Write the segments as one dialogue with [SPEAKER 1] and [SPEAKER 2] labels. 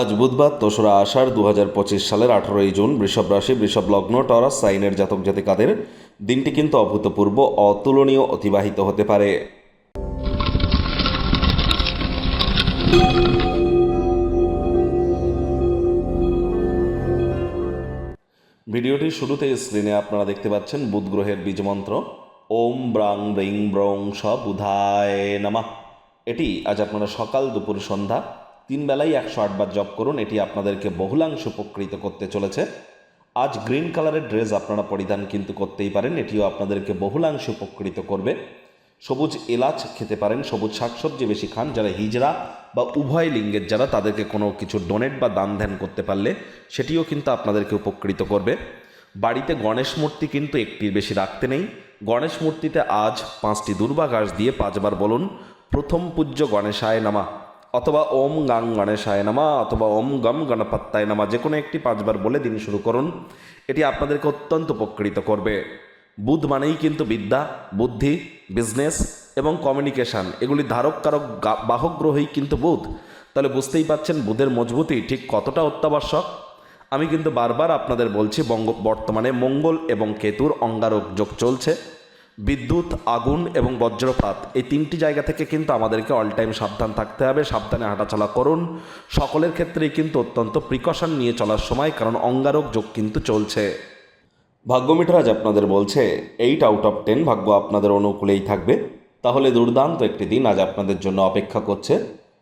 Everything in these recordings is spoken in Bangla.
[SPEAKER 1] আজ বুধবার দোসরা আষাঢ় দু হাজার পঁচিশ সালের আঠারোই জুন বৃষভ রাশি, বৃষভ লগ্ন, টরাস, সাইনের জাতক জাতিকাদের দিনটি কিন্তু অভূতপূর্ব, অতুলনীয়, অতিবাহিত হতে পারে। ভিডিওটির শুরুতে স্ক্রিনে আপনারা দেখতে পাচ্ছেন বুধ গ্রহের বীজমন্ত্র ওম ব্রাং ব্রিং ব্রং স বুধায় নামা। এটি আজ আপনারা সকাল দুপুর সন্ধ্যা তিন বেলায় একশো আটবার জপ করুন, এটি আপনাদেরকে বহুলাংশ উপকৃত করতে চলেছে। আজ গ্রিন কালারের ড্রেস আপনারা পরিধান কিন্তু করতেই পারেন, এটিও আপনাদেরকে বহুলাংশ উপকৃত করবে। সবুজ এলাচ খেতে পারেন, সবুজ শাকসবজি বেশি খান, যারা হিজড়া বা উভয় লিঙ্গের যারা, তাদেরকে কোনো কিছু ডোনেট বা দান ধ্যান করতে পারলে সেটিও কিন্তু আপনাদেরকে উপকৃত করবে। বাড়িতে গণেশ মূর্তি কিন্তু একটির বেশি রাখতে নেই। গণেশ মূর্তিতে আজ পাঁচটি দুর্বা ঘাস দিয়ে পাঁচবার বলুন, প্রথম পূজ্য গণেশায় নামা। অথবা ওম গাং গণেশায় নামা অথবা ওম গম গণপত্তায় নামা, যে কোনো একটি পাঁচবার বলে দিন শুরু করুন। এটি আপনাদেরকে অত্যন্ত উপকৃত করবে। বুধ মানেই কিন্তু বিদ্যা, বুদ্ধি বিজনেস এবং কমিউনিকেশান এগুলি ধারক কারক বাহক গ্রহই কিন্তু বুধ। তাহলে বুঝতেই পাচ্ছেন বুধের মজবুতি ঠিক কতটা অত্যাবশ্যক। আমি কিন্তু বারবার আপনাদের বলছি, বঙ্গ, বর্তমানে মঙ্গল এবং কেতুর অঙ্গারক যোগ চলছে। বিদ্যুৎ, আগুন এবং বজ্রপাত, এই তিনটি জায়গা থেকে কিন্তু আমাদেরকে অল টাইম সাবধান থাকতে হবে, সাবধানে হাঁটাচলা করুন। সকলের ক্ষেত্রেই কিন্তু অত্যন্ত প্রিকশন নিয়ে চলার সময়, কারণ অঙ্গারক যোগ কিন্তু চলছে। ভাগ্যমিটার আজ আপনাদের বলছে এইট আউট অফ টেন ভাগ্য আপনাদের অনুকূলেই থাকবে। তাহলে দুর্দান্ত একটি দিন আজ আপনাদের জন্য অপেক্ষা করছে।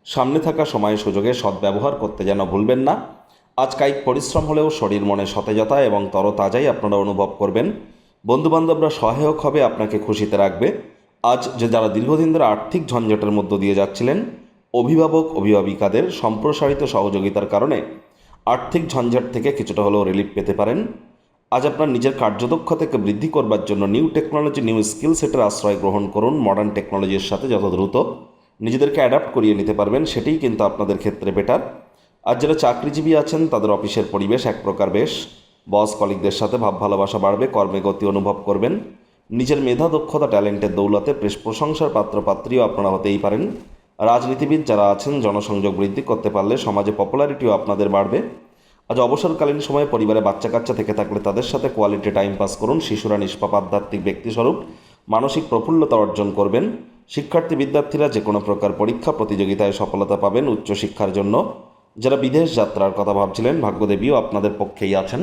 [SPEAKER 1] সামনে থাকা সময় সুযোগে সদ্ব্যবহার করতে যেন ভুলবেন না। আজ কায়িক পরিশ্রম হলেও শরীর মনে সতেজতা এবং তরতাজাই আপনারা অনুভব করবেন। বন্ধুবান্ধবরা সহায়ক হবে, আপনাকে খুশিতে রাখবে। আজ যে যারা দীর্ঘদিন ধরে আর্থিক ঝঞ্ঝাটের মধ্য দিয়ে যাচ্ছিলেন, অভিভাবক, অভিভাবিকাদের সম্প্রসারিত সহযোগিতার কারণে আর্থিক ঝঞ্ঝাট থেকে কিছুটা হলেও রিলিফ পেতে পারেন। আজ আপনার নিজের কার্যদক্ষতাকে বৃদ্ধি করবার জন্য নিউ টেকনোলজি নিউ স্কিল সেটের আশ্রয় গ্রহণ করুন। মডার্ন টেকনোলজির সাথে যত দ্রুত নিজেদেরকে অ্যাডাপ্ট করিয়ে নিতে পারবেন, সেটাই কিন্তু আপনাদের ক্ষেত্রে বেটার আর যারা চাকরিজীবী আছেন, তাদের অফিসের পরিবেশ এক প্রকার বেশ। বস কলিগদের সাথে ভাব ভালোবাসা বাড়বে, কর্মে গতি অনুভব করবেন। নিজের মেধা, দক্ষতা, ট্যালেন্টের দৌলতে বেশ প্রশংসার পাত্র, পাত্রীও আপনারা হতেই পারেন। রাজনীতিবিদ যারা আছেন, জনসংযোগ বৃদ্ধি করতে পারলে সমাজে পপুলারিটিও আপনাদের বাড়বে। আজ অবসরকালীন সময়ে পরিবারে বাচ্চা কাচ্চা থেকে থাকলে তাদের সাথে কোয়ালিটি টাইম পাস করুন। শিশুরা নিষ্পাপ, আধ্যাত্মিক ব্যক্তিস্বরূপ মানসিক প্রফুল্লতা অর্জন করবেন। শিক্ষার্থী, বিদ্যার্থীরা যে কোনো প্রকার পরীক্ষা, প্রতিযোগিতায় সফলতা পাবেন উচ্চশিক্ষার জন্য। যারা বিদেশ যাত্রার কথা ভাবছিলেন, ভাগ্যদেবীও আপনাদের পক্ষেই আছেন।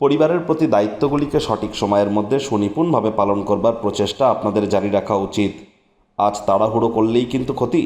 [SPEAKER 1] পরিবারের প্রতি দায়িত্বগুলিকে সঠিক সময়ের মধ্যে সুনিপুণভাবে পালন করবার প্রচেষ্টা আপনাদের জারি রাখা উচিত। আজ তাড়াহুড়ো করলেই কিন্তু ক্ষতি।